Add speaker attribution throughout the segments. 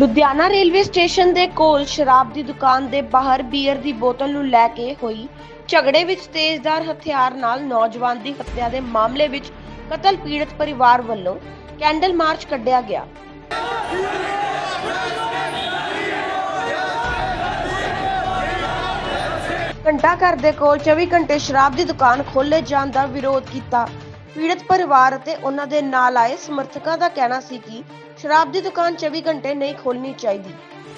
Speaker 1: Ludhiana railway station ਦੇ ਕੋਲ ਸ਼ਰਾਬ ਦੀ ਦੁਕਾਨ ਦੇ ਬਾਹਰ ਬੀਅਰ ਦੀ ਬੋਤਲ ਨੂੰ ਲੈ ਕੇ ਹੋਈ ਝਗੜੇ ਵਿੱਚ ਤੇਜ਼ਧਾਰ ਹਥਿਆਰ ਨਾਲ ਨੌਜਵਾਨ ਦੀ ਹੱਤਿਆ ਦੇ ਮਾਮਲੇ ਵਿੱਚ ਕਤਲ ਪੀੜਤ ਪਰਿਵਾਰ ਵੱਲੋਂ ਕੈਂਡਲ ਮਾਰਚ ਕੱਢਿਆ ਗਿਆ। ਘੰਟਾ ਘਰ ਦੇ ਕੋਲ 24 ਘੰਟੇ ਸ਼ਰਾਬ ਦੀ ਦੁਕਾਨ ਖੋਲੇ ਜਾਣ ਦਾ ਵਿਰੋਧ ਕੀਤਾ। ਪੀੜਤ ਪਰਿਵਾਰ ਅਤੇ ਉਹਨਾਂ ਦੇ ਨਾਲ ਆਏ ਸਮਰਥਕਾਂ ਦਾ ਕਹਿਣਾ ਸੀ ਕਿ ਸ਼ਰਾਬ ਦੀ ਦੁਕਾਨ 24 ਘੰਟੇ ਨਹੀਂ ਖੋਲਣੀ ਚਾਹੀਦੀ।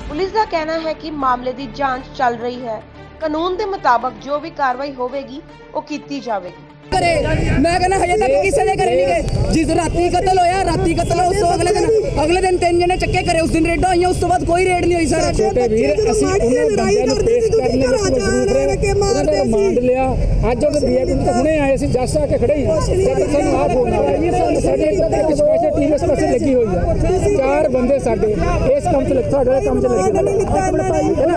Speaker 1: ਪੁਲਿਸ ਦਾ ਕਹਿਣਾ ਹੈ ਕਿ ਮਾਮਲੇ ਦੀ ਜਾਂਚ ਚੱਲ ਰਹੀ ਹੈ। ਕਾਨੂੰਨ ਦੇ ਮੁਤਾਬਕ ਜੋ ਵੀ ਕਾਰਵਾਈ ਹੋਵੇਗੀ, ਉਹ ਕੀਤੀ ਜਾਵੇਗੀ।
Speaker 2: ਘਰੇ ਮੈਂ ਕਹਿੰਦਾ ਹਜੇ ਤੱਕ ਕਿਸੇ ਦੇ ਘਰੇ ਨਹੀਂ ਗਏ। ਜਿਸ ਰਾਤੀ ਕਤਲ ਹੋਇਆ ਰਾਤੀ ਕਤਲ ਉਸ ਤੋਂ ਅਗਲੇ ਦਿਨ ਅਗਲੇ ਦਿਨ ਤਿੰਨ ਜਣੇ ਚੱਕੇ ਕਰੇ। ਉਸ ਦਿਨ ਰੇਡਾਂ ਹੋਈਆਂ ਉਸ ਤੋਂ ਬਾਅਦ ਕੋਈ ਰੇਡ ਨਹੀਂ ਹੋਈ ਸਰ।
Speaker 3: ਛੋਟੇ ਵੀਰ ਅਸੀਂ ਉਹਨਾਂ ਬੰਦਿਆਂ ਨੂੰ ਪੇਸ਼ ਕਰਨ ਲਈ ਮਜਬੂਰ ਰਹੇ। ਉਹਨਾਂ ਦਾ ਰਿਮਾਂਡ ਲਿਆ। ਅੱਜ ਉਹ ਡੀਆਈਪੀ ਤੋਂ ਹੁਣੇ ਆਏ ਸੀ ਜੱਜ ਆ ਕੇ ਖੜੇ ਹੀ। ਜਦ ਸਾਨੂੰ ਫੋਨ ਆਇਆ ਸਾਡੇ ਇੱਕ ਸਪੈਸ਼ਲ ਟੀਮ ਇਸ ਪਾਸੇ ਲੱਗੀ ਹੋਈ ਹੈ ਚਾਰ ਬੰਦੇ ਸਾਡੇ ਇਸ ਕੰਮ ਲੱਗੇ ਤੁਹਾਡੇ ਕੰਮ 'ਚ ਲੱਗੇ।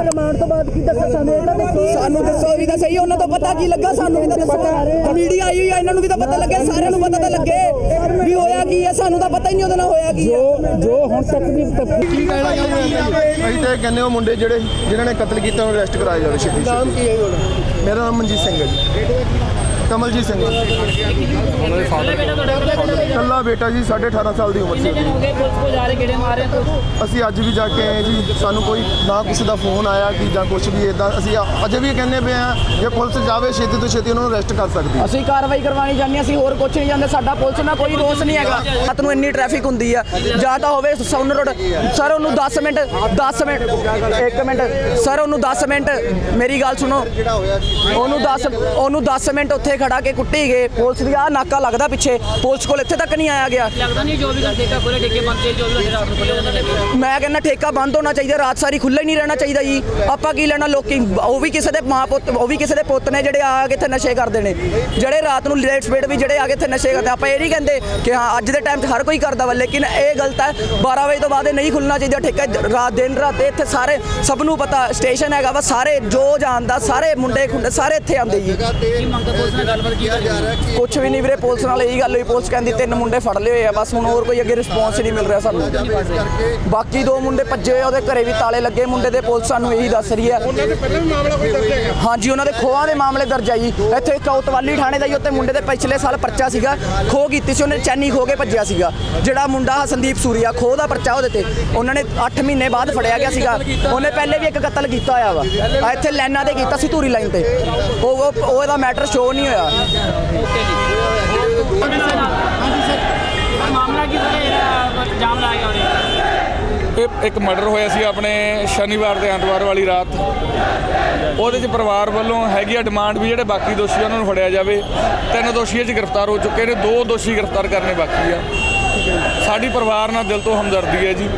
Speaker 2: ਰਿਮਾਂਡ ਤੋਂ ਬਾਅਦ ਕੀ ਦੱਸਿਆ ਸਾਨੂੰ? ਇਹਨਾਂ ਦੇ ਸਾਨੂੰ ਦੱਸੋ ਵੀ ਤਾਂ ਸਹੀ ਉਹਨਾਂ ਤੋਂ ਪਤਾ ਕੀ ਲੱਗਾ? ਸਾਨੂੰ ਵੀ ਤਾਂ ਦੱਸੋ। ਮੀਡੀਆ ਆਈ ਹੋਈ ਆ ਇਹਨਾਂ ਨੂੰ ਵੀ ਤਾਂ ਪਤਾ ਲੱਗੇ ਸਾਰਿਆਂ ਨੂੰ ਪਤਾ ਤਾਂ ਲੱਗੇ ਵੀ ਹੋਇਆ ਕੀ ਹੈ ਸਾਨੂੰ ਤਾਂ ਪਤਾ ਹੀ ਨਹੀਂ ਉਹਦੇ ਨਾਲ ਹੋਇਆ ਕੀ ਹੈ
Speaker 3: ਜੋ ਜੋ ਹੁਣ ਤੱਕ ਦੀ ਤਫਤੀਸ਼
Speaker 4: ਅਸੀਂ ਤਾਂ ਕਹਿੰਦੇ ਉਹ ਮੁੰਡੇ ਜਿਹੜੇ ਜਿਨ੍ਹਾਂ ਨੇ ਕਤਲ ਕੀਤਾ ਉਹਨੂੰ ਅਰੈਸਟ ਕਰਾਇਆ ਜਾਵੇ ਛੇਤੀ ਨਾਮ ਕੀ ਹੈ ਮੇਰਾ ਨਾਮ ਮਨਜੀਤ ਸਿੰਘ ਹੈ ਜੀ। ਕਮਲਜੀਤ ਸਿੰਘ। ਕੱਲਾ ਬੇਟਾ ਜੀ 18.5 ਸਾਲ ਦੀ ਉਮਰ ਸੀ। ਉਹਦੀ।
Speaker 5: ਹੋ ਗਏ ਪੁਲਿਸ ਕੋ ਜਾ ਰਹੇ ਗੇੜੇ ਮਾਰੇ ਤੋਂ
Speaker 4: ਅਸੀਂ ਅੱਜ ਵੀ ਜਾ ਕੇ ਆਏ ਜੀ ਸਾਨੂੰ ਕੋਈ ਨਾ ਕਿਸੇ ਦਾ ਫੋਨ ਆਇਆ ਕਿ ਜਾਂ ਕੁਝ ਵੀ ਇਦਾਂ ਅਸੀਂ ਅਜੇ ਵੀ ਕਹਿੰਦੇ ਪਏ ਆ ਜੇ ਪੁਲਿਸ ਜਾਵੇ ਛੇਤੀ ਤੋਂ ਛੇਤੀ ਉਹਨਾਂ ਨੂੰ ਅਰੈਸਟ ਕਰ ਸਕਦੀ ਹੈ।
Speaker 2: ਅਸੀਂ ਕਾਰਵਾਈ ਕਰਵਾਉਣੀ ਚਾਹੁੰਦੇ ਅਸੀਂ ਹੋਰ ਕੁਝ ਨਹੀਂ ਜਾਂਦੇ ਸਾਡਾ ਪੁਲਿਸ ਨਾਲ ਕੋਈ ਰੋਸ ਨਹੀਂ ਹੈਗਾ। ਰਾਤ ਨੂੰ ਇੰਨੀ ਟ੍ਰੈਫਿਕ ਹੁੰਦੀ ਆ ਜਾਂ ਤਾਂ ਹੋਵੇ ਸਾਊਨ ਰੋਡ ਸਰ ਉਹਨੂੰ 10 ਮਿੰਟ 10 ਮਿੰਟ 1 ਮਿੰਟ ਸਰ ਉਹਨੂੰ 10 ਮਿੰਟ ਮੇਰੀ ਗੱਲ ਸੁਣੋ। ਉਹਨੂੰ 10 ਉਹਨੂੰ 10 ਮਿੰਟ ਉੱਥੇ ਖੜਾ ਕੇ ਕੁੱਟੀ ਗਏ। ਪੁਲਿਸ ਦੀ ਆ ਨਾਕਾ ਲੱਗਦਾ ਪਿੱਛੇ। ਪੁਲਿਸ ਕੋਲ ਇੱਥੇ ਤੱਕ ਨਹੀਂ ਆਇਆ ਗਿਆ।
Speaker 5: ਲੱਗਦਾ ਨਹੀਂ ਜੋ ਵੀ ਘੰਟੇ ਕਾ ਖੋਲੇ ਟਿੱਕੇ ਬੰਦ ਤੇ ਜੋ ਵੀ ਰਾਤ ਨੂੰ ਖੋਲੇ ਜਾਂਦੇ ਨੇ
Speaker 2: ਮੈਂ ਕਹਿੰਦਾ ਠੇਕਾ ਬੰਦ ਹੋਣਾ ਚਾਹੀਦਾ ਰਾਤ ਸਾਰੀ ਖੁੱਲ੍ਹਾ ਹੀ ਨਹੀਂ ਰਹਿਣਾ ਚਾਹੀਦਾ ਜੀ। ਆਪਾਂ ਕੀ ਲੈਣਾ ਲੋਕੀ? ਉਹ ਵੀ ਕਿਸੇ ਦੇ ਮਾਂ ਪੁੱਤ ਉਹ ਵੀ ਕਿਸੇ ਦੇ ਪੁੱਤ ਨੇ ਜਿਹੜੇ ਆ ਕੇ ਇੱਥੇ ਨਸ਼ੇ ਕਰਦੇ ਨੇ। ਜਿਹੜੇ ਰਾਤ ਨੂੰ ਲੇਟ ਸਪੀਡ ਵੀ ਜਿਹੜੇ ਆ ਕੇ ਇੱਥੇ ਨਸ਼ੇ ਕਰਦੇ ਆਪਾਂ ਇਹ ਨਹੀਂ ਕਹਿੰਦੇ ਕਿ ਹਾਂ ਅੱਜ ਦੇ ਟਾਈਮ 'ਚ ਹਰ ਕੋਈ ਕਰਦਾ ਵਾ ਲੇਕਿਨ ਇਹ ਗਲਤ ਹੈ। 12 ਵਜੇ ਤੋਂ ਬਾਅਦ ਇਹ ਨਹੀਂ ਖੁੱਲਣਾ ਚਾਹੀਦਾ ਠੇਕਾ। ਰਾਤ ਦਿਨ ਰਾਤ ਇੱਥੇ ਸਾਰੇ ਸਭ ਨੂੰ ਪਤਾ ਸਟੇਸ਼ਨ ਹੈਗਾ ਵਾ ਸਾਰੇ ਜੋ ਜਾਣਦਾ ਸਾਰੇ ਮੁੰਡੇ ਖੁੰਡੇ ਸਾਰੇ ਇੱਥੇ ਆਉਂਦੇ ਜੀ।
Speaker 5: ਕੀ ਗੱਲਬਾਤ ਕੀ
Speaker 2: ਕੁਝ ਵੀ ਨਹੀਂ ਵੀਰੇ ਪੁਲਿਸ ਨਾਲ ਇਹੀ ਗੱਲ ਹੋਈ ਪੁਲਿਸ ਕਹਿੰਦੀ ਤਿੰਨ ਮੁੰਡੇ ਫੜ ਲਏ ਹੋਏ ਆ ਬਸ ਹੁਣ ਹੋਰ ਕੋਈ ਅੱਗੇ ਰਿਸਪੌਂਸ ਨਹੀਂ ਮਿਲ ਰਿਹਾ ਸਾਨੂੰ। ਬਾਕੀ ਦੋ ਮੁੰਡੇ ਭੱਜੇ ਹੋਏ ਆ, ਉਹਦੇ ਘਰੇ ਵੀ ਤਾਲੇ ਲੱਗੇ ਮੁੰਡੇ ਦੇ ਪੁਲਿਸ ਸਾਨੂੰ ਇਹੀ ਦੱਸ ਰਹੀ ਹੈ ਉਹਨਾਂ ਦੇ ਪਹਿਲਾਂ ਵੀ ਮਾਮਲਾ ਕੋਈ ਦਰਜ ਹੈਗਾ? ਹਾਂਜੀ ਉਹਨਾਂ ਦੇ ਖੋਹਾਂ ਦੇ ਮਾਮਲੇ ਦਰਜ ਆ ਜੀ। ਇੱਥੇ ਕੌਤਵਾਲੀ ਥਾਣੇ ਦਾ ਜੀ ਉੱਤੇ ਮੁੰਡੇ ਦੇ ਪਿਛਲੇ ਸਾਲ ਪਰਚਾ ਸੀਗਾ ਖੋ ਕੀਤੀ ਸੀ ਉਹਨੇ ਚੈਨੀ ਖੋ ਕੇ ਭੱਜਿਆ ਸੀਗਾ। ਜਿਹੜਾ ਮੁੰਡਾ ਹਾ ਸੰਦੀਪ ਸੂਰੀਆ ਖੋ ਦਾ ਪਰਚਾ ਉਹਦੇ ਤੇ। ਉਹਨਾਂ ਨੇ 8 ਮਹੀਨੇ ਬਾਅਦ ਫੜਿਆ ਗਿਆ ਸੀਗਾ। ਉਹਨੇ ਪਹਿਲੇ ਵੀ ਇੱਕ ਕਤਲ ਕੀਤਾ ਹੋਇਆ ਵਾ। ਆਹ ਇੱਥੇ ਲੈਣਾ ਤੇ ਕੀਤਾ ਸੀ ਧੂਰੀ ਲਾਈਨ ਤੇ। ਉਹ ਉਹ- ਉਹ ਇਹਦਾ ਮੈਟਰ ਸ਼ੋ ਨਹੀਂ ਹੋਇਆ।
Speaker 5: ਓਕੇ ਜੀ ਮਾਮਲਾ ਕੀ ਹੋਇਆ। ਜਾਮ ਲਾ ਗਿਆ ਉਹਨੇ
Speaker 6: ਇਹ ਇੱਕ ਮਰਡਰ ਹੋਇਆ ਸੀ ਆਪਣੇ ਸ਼ਨੀਵਾਰ ਤੇ ਐਤਵਾਰ ਵਾਲੀ ਰਾਤ। ਉਹਦੇ 'ਚ ਪਰਿਵਾਰ ਵੱਲੋਂ ਹੈਗੀ ਆ ਡਿਮਾਂਡ ਵੀ ਜਿਹੜੇ ਬਾਕੀ ਦੋਸ਼ੀ ਆ, ਉਹਨਾਂ ਨੂੰ ਫੜਿਆ ਜਾਵੇ। ਤਿੰਨ ਦੋਸ਼ੀ ਇਹ 'ਚ ਗ੍ਰਿਫਤਾਰ ਹੋ ਚੁੱਕੇ ਨੇ, ਦੋ ਦੋਸ਼ੀ ਗ੍ਰਿਫਤਾਰ ਕਰਨੇ ਬਾਕੀ ਆ। ਸਾਡੀ ਪਰਿਵਾਰ ਨਾਲ ਦਿਲ ਤੋਂ ਹਮਦਰਦੀ ਹੈ ਜੀ।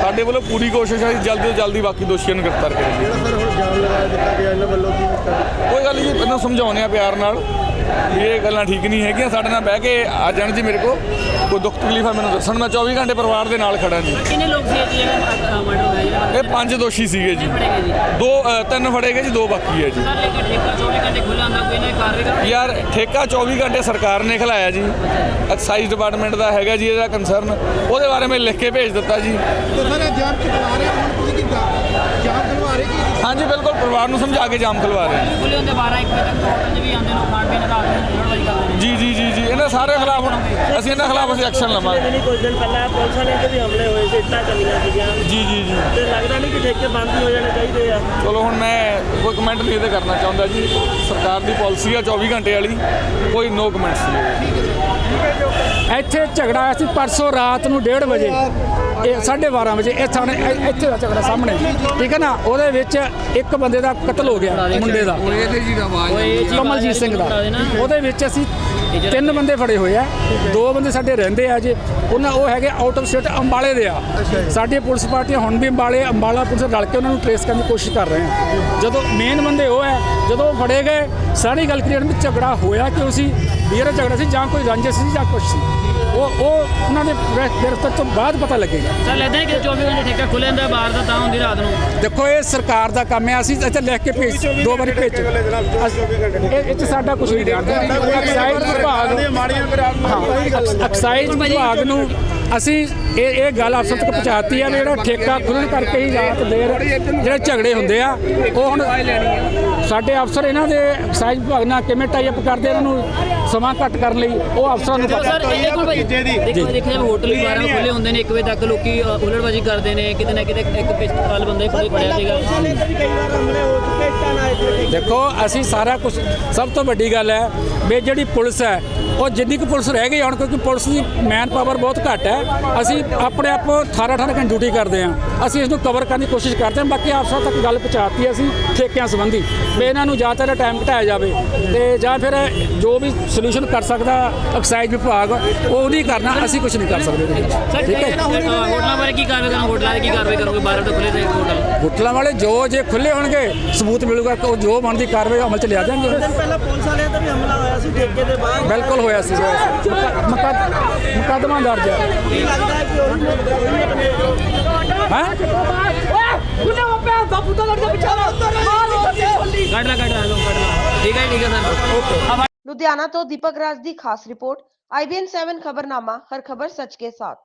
Speaker 6: ਸਾਡੇ ਵੱਲੋਂ ਪੂਰੀ ਕੋਸ਼ਿਸ਼ ਹੈ ਜਲਦੀ ਤੋਂ ਜਲਦੀ ਬਾਕੀ ਦੋਸ਼ੀਆਂ ਨੂੰ ਗ੍ਰਿਫਤਾਰ ਕਰੀਏ।
Speaker 4: ਜਿਹੜਾ ਸਰ ਹੁਣ ਜਾਮ ਲਗਾ ਦਿੱਤਾ ਗਿਆ ਇਹਨਾਂ ਵੱਲੋਂ ਕੀ
Speaker 6: ਕੋਈ ਗੱਲ ਨਹੀਂ ਜੀ ਇਹਨਾਂ ਸਮਝਾਉਂਦੇ ਆ ਪਿਆਰ ਨਾਲ। ਵੀ ਇਹ ਗੱਲਾਂ ਠੀਕ ਨਹੀਂ ਹੈਗੀਆਂ ਸਾਡੇ ਨਾਲ ਬਹਿ ਕੇ ਆ ਜਾਣ ਜੀ ਮੇਰੇ ਕੋਲ। ਕੋਈ ਦੁੱਖ ਤਕਲੀਫ ਹੈ ਮੈਨੂੰ ਦੱਸਣ ਮੈਂ 24 ਘੰਟੇ ਪਰਿਵਾਰ ਦੇ ਨਾਲ ਖੜਾ ਜੀ।
Speaker 5: ਕਿੰਨੇ ਲੋਕ ਸੀ ਇਹ ਜਿਹੜਾ ਮਰਡਰ ਹੋਇਆ ਜਿਹੜਾ
Speaker 6: ਇਹ ਪੰਜ ਦੋਸ਼ੀ ਸੀਗੇ ਜੀ।
Speaker 5: ਜੀ?
Speaker 6: ਦੋ ਤਿੰਨ ਫੜੇ ਗਏ ਜੀ ਦੋ ਬਾਕੀ ਹੈ ਜੀ।
Speaker 5: ਸਰ ਲੇਕਿਨ ਠੇਕਾ 24 ਘੰਟੇ ਖੁੱਲਾ ਹੁੰਦਾ ਕੋਈ ਨਾ ਕਾਰਵਾਈ ਕਰ
Speaker 6: ਯਾਰ ਠੇਕਾ 24 ਘੰਟੇ ਸਰਕਾਰ ਨੇ ਖਿਲਾਇਆ ਜੀ। ਐਕਸਾਈਜ਼ ਡਿਪਾਰਟਮੈਂਟ ਦਾ ਹੈਗਾ ਜੀ ਇਹਦਾ ਕੰਸਰਨ ਉਹਦੇ ਬਾਰੇ ਮੈਂ ਲਿਖ ਕੇ ਭੇਜ ਦਿੱਤਾ ਜੀ। ਹਾਂਜੀ ਬਿਲਕੁਲ ਪਰਿਵਾਰ ਨੂੰ ਸਮਝਾ ਕੇ ਜਾਮ ਖਲਵਾ ਰਹੇ ਹਾਂ।
Speaker 5: ਖੁੱਲੇ ਹੁੰਦੇ 12 1 ਵਜੇ ਤੱਕ।
Speaker 6: ਸਾਰੇ ਖਿਲਾਫ ਹੁਣ ਅਸੀਂ ਇਹਨਾਂ ਖਿਲਾਫ ਅਸੀਂ ਐਕਸ਼ਨ ਲਵਾਂਗੇ।
Speaker 7: ਨਹੀਂ ਕੁਝ ਦਿਨ ਪਹਿਲਾਂ ਪੁਲਿਸ ਵਾਲਿਆਂ ਤੇ ਵੀ ਹਮਲੇ ਹੋਏ ਸੀ ਇੱਟਾਂ ਚੱਲੀਆਂ ਸੀਗੀਆਂ।
Speaker 6: ਜੀ ਜੀ ਜੀ।
Speaker 7: ਤੇ ਲੱਗਦਾ ਨਹੀਂ ਕਿ ਠੇਕੇ ਬੰਦ ਹੀ ਹੋ ਜਾਣੇ ਚਾਹੀਦੇ ਆ।
Speaker 6: ਚਲੋ ਹੁਣ ਮੈਂ ਕੋਈ ਕਮੈਂਟ ਨਹੀਂ ਇਹਦੇ ਕਰਨਾ ਚਾਹੁੰਦਾ ਜੀ। ਸਰਕਾਰ ਦੀ ਪਾਲਿਸੀ ਆ 24 ਘੰਟੇ ਵਾਲੀ ਕੋਈ ਨੋ ਕਮੈਂਟਸ ਨਹੀਂ।
Speaker 3: ਇੱਥੇ ਝਗੜਾ ਆਇਆ ਸੀ ਪਰਸੋਂ ਰਾਤ ਨੂੰ 1:30 ਵਜੇ। ਇਹ 12:30 ਵਜੇ ਇਹ ਥਾਣੇ ਇ- ਇੱਥੇ ਦਾ ਝਗੜਾ ਸਾਹਮਣੇ ਠੀਕ ਹੈ ਨਾ? ਉਹਦੇ ਵਿੱਚ ਇੱਕ ਬੰਦੇ ਦਾ ਕਤਲ ਹੋ ਗਿਆ ਮੁੰਡੇ ਦਾ। ਕਮਲਜੀਤ ਸਿੰਘ ਦਾ। ਉਹਦੇ ਵਿੱਚ ਅਸੀਂ ਤਿੰਨ ਬੰਦੇ ਫੜੇ ਹੋਏ ਆ। ਦੋ ਬੰਦੇ ਸਾਡੇ ਰਹਿੰਦੇ ਆ ਜੇ। ਉਹਨਾਂ ਉਹ ਹੈਗੇ ਆਊਟ ਆਫ ਸਟੇਟ ਅੰਬਾਲੇ ਦੇ ਆ। ਸਾਡੀ ਪੁਲਿਸ ਪਾਰਟੀ ਹੁਣ ਵੀ ਅੰਬਾਲੇ ਅੰਬਾਲਾ ਪੁਲਿਸ ਰਲ ਕੇ ਉਹਨਾਂ ਨੂੰ ਟ੍ਰੇਸ ਕਰਨ ਦੀ ਕੋਸ਼ਿਸ਼ ਕਰ ਰਹੇ ਆ। ਜਦੋਂ ਮੇਨ ਬੰਦੇ ਉਹ ਹੈ ਜਦੋਂ ਉਹ ਫੜੇ ਗਏ ਸਾਰੀ ਗੱਲ ਕਲੀਅਰ ਵੀ ਝਗੜਾ ਹੋਇਆ ਕਿਉਂ ਸੀ? ਵੀਰ ਝਗੜਾ ਸੀ ਜਾਂ ਕੋਈ ਰੰਜਿਸ਼ ਸੀ ਜਾਂ ਕੁਛ ਸੀ? ਉਹ ਉਹ ਉਹਨਾਂ ਦੇ ਗ੍ਰਿਫਤਾਰ ਤੋਂ ਬਾਅਦ ਪਤਾ ਲੱਗੇਗਾ।
Speaker 5: ਸਰ ਲੱਗਦਾ ਹੈ ਕਿ 24 ਘੰਟੇ ਠੇਕਾ ਖੁੱਲੇ ਹੁੰਦਾ ਬਾਹਰ ਦਾ ਤਾਂ ਹੁੰਦੀ ਰਾਤ ਨੂੰ।
Speaker 3: ਦੇਖੋ ਇਹ ਸਰਕਾਰ ਦਾ ਕੰਮ ਹੈ ਅਸੀਂ ਇੱਥੇ ਲਿਖ ਕੇ ਭੇਜ ਦੋ ਵਾਰੀ ਭੇਜ ਇਹ 'ਚ ਸਾਡਾ ਕੁਝ ਨਹੀਂ ਜਾਣਦਾ ਐਕਸਾਈਜ਼ ਵਿਭਾਗ ਹਾਂ ਐਕਸਾਈਜ਼ ਵਿਭਾਗ ਨੂੰ ਅਸੀਂ ਇਹ ਇਹ ਗੱਲ ਅਫਸਰ ਤੱਕ ਪਹੁੰਚਾਤੀ ਆ ਵੀ ਜਿਹੜਾ ਠੇਕਾ ਖੁੱਲਣ ਕਰਕੇ ਹੀ ਰਾਤ ਦੇਰ ਜਿਹੜੇ ਝਗੜੇ ਹੁੰਦੇ ਆ ਉਹ ਹੁਣ ਸਾਡੇ ਅਫਸਰ ਇਹਨਾਂ ਦੇ ਐਕਸਾਈਜ਼ ਵਿਭਾਗ ਨਾਲ ਕਿਵੇਂ ਟਾਈ ਅਪ ਕਰਦੇ ਇਹਨਾਂ ਨੂੰ ਸਮਾਂ ਘੱਟ ਕਰਨ ਲਈ ਉਹ ਅਫਸਰਾਂ ਨੂੰ ਪਤਾ।
Speaker 5: ਸਰ ਇਹ ਕੋਈ ਭਾਈ ਦੇਖੋ ਦੇਖਿਆ ਹੋਟਲ ਵੀ 12 ਖੁੱਲੇ ਹੁੰਦੇ ਨੇ 1 ਵਜੇ ਤੱਕ ਲੋਕੀ ਹੁੱਲੜਬਾਜ਼ੀ ਕਰਦੇ ਨੇ ਕਿਤੇ ਨਾ ਕਿਤੇ ਇੱਕ ਪਿਸਤੌਲ ਬੰਦੇ ਕੋਲ ਫੜਿਆ ਸੀਗਾ।
Speaker 3: ਦੇਖੋ ਅਸੀਂ ਸਾਰਾ ਕੁਝ ਸਭ ਤੋਂ ਵੱਡੀ ਗੱਲ ਹੈ ਵੀ ਜਿਹੜੀ ਪੁਲਿਸ ਹੈ ਉਹ ਜਿੰਨੀ ਕੁ ਪੁਲਿਸ ਰਹਿ ਗਈ ਹੁਣ ਕਿਉਂਕਿ ਪੁਲਿਸ ਦੀ ਮੈਨ ਪਾਵਰ ਬਹੁਤ ਘੱਟ ਹੈ ਅਸੀਂ ਆਪਣੇ ਆਪ 18 18 ਘੰਟੇ ਡਿਊਟੀ ਕਰਦੇ ਹਾਂ। ਅਸੀਂ ਇਸ ਨੂੰ ਕਵਰ ਕਰਨ ਦੀ ਕੋਸ਼ਿਸ਼ ਕਰਦੇ ਹਾਂ ਬਾਕੀ ਅਫਸਰਾਂ ਤੱਕ ਗੱਲ ਪਹੁੰਚਾਤੀ ਅਸੀਂ ਠੇਕਿਆਂ ਸੰਬੰਧੀ ਵੀ ਇਹਨਾਂ ਨੂੰ ਜਾਂ ਤਾਂ ਟਾਈਮ ਘਟਾਇਆ ਜਾਵੇ ਤੇ ਜਾਂ ਫਿਰ ਜੋ ਵੀ ਸੋਲੂਸ਼ਨ ਕਰ ਸਕਦਾ ਐਕਸਾਈਜ਼ ਵਿਭਾਗ ਉਹ ਨਹੀਂ ਕਰਨਾ ਅਸੀਂ ਕੁਝ ਨਹੀਂ ਕਰ ਸਕਦੇ ਠੀਕ ਹੈ
Speaker 5: ਹੋਟਲਾਂ ਬਾਰੇ ਕੀ ਕਾਰਵਾਈ ਕਰੋਗੇ? ਹੋਟਲਾਂ ਦੀ ਕੀ ਕਾਰਵਾਈ ਕਰੋਗੇ? 12 ਤੋਂ ਖੁੱਲੇ ਤੇ ਹੋਟਲ।
Speaker 3: ਹੋਟਲਾਂ ਵਾਲੇ ਜੋ ਜੇ ਖੁੱਲੇ ਹੋਣਗੇ ਸਬੂਤ ਮਿਲੂਗਾ ਕਿ ਉਹ ਜੋ ਬਣਦੀ ਕਾਰਵਾਈ ਅਮਲ ਚ ਲਿਆ ਜਾਣਗੇ
Speaker 7: ਦਿਨ ਪਹਿਲਾਂ ਪੁਲਿਸ ਵਾਲਿਆਂ ਤੇ ਵੀ ਹਮਲਾ ਹੋਇਆ ਸੀ ਠੇਕੇ ਦੇ ਬਾਹਰ।
Speaker 3: ਬਿਲਕੁਲ ਹੋਇਆ ਸੀ ਮੁਕੱਦ- ਮੁਕੱਦਮਾ ਦਰਜ ਹੈ
Speaker 7: ਕੀ ਲੱਗਦਾ ਹੈ ਕਿ ਉਹੀ ਉਹੀ ਆਪਣੇ
Speaker 3: ਹੈ
Speaker 5: ਕੱਢ ਲਾ ਕੱਢ ਲਾ ਲਓ ਕੱਢ ਲਾ ਠੀਕ ਹੈ ਠੀਕ ਹੈ ਸਰ
Speaker 1: लुधियाना तो दीपक राज की खास रिपोर्ट आईबीएन 7 खबरनामा हर खबर सच के साथ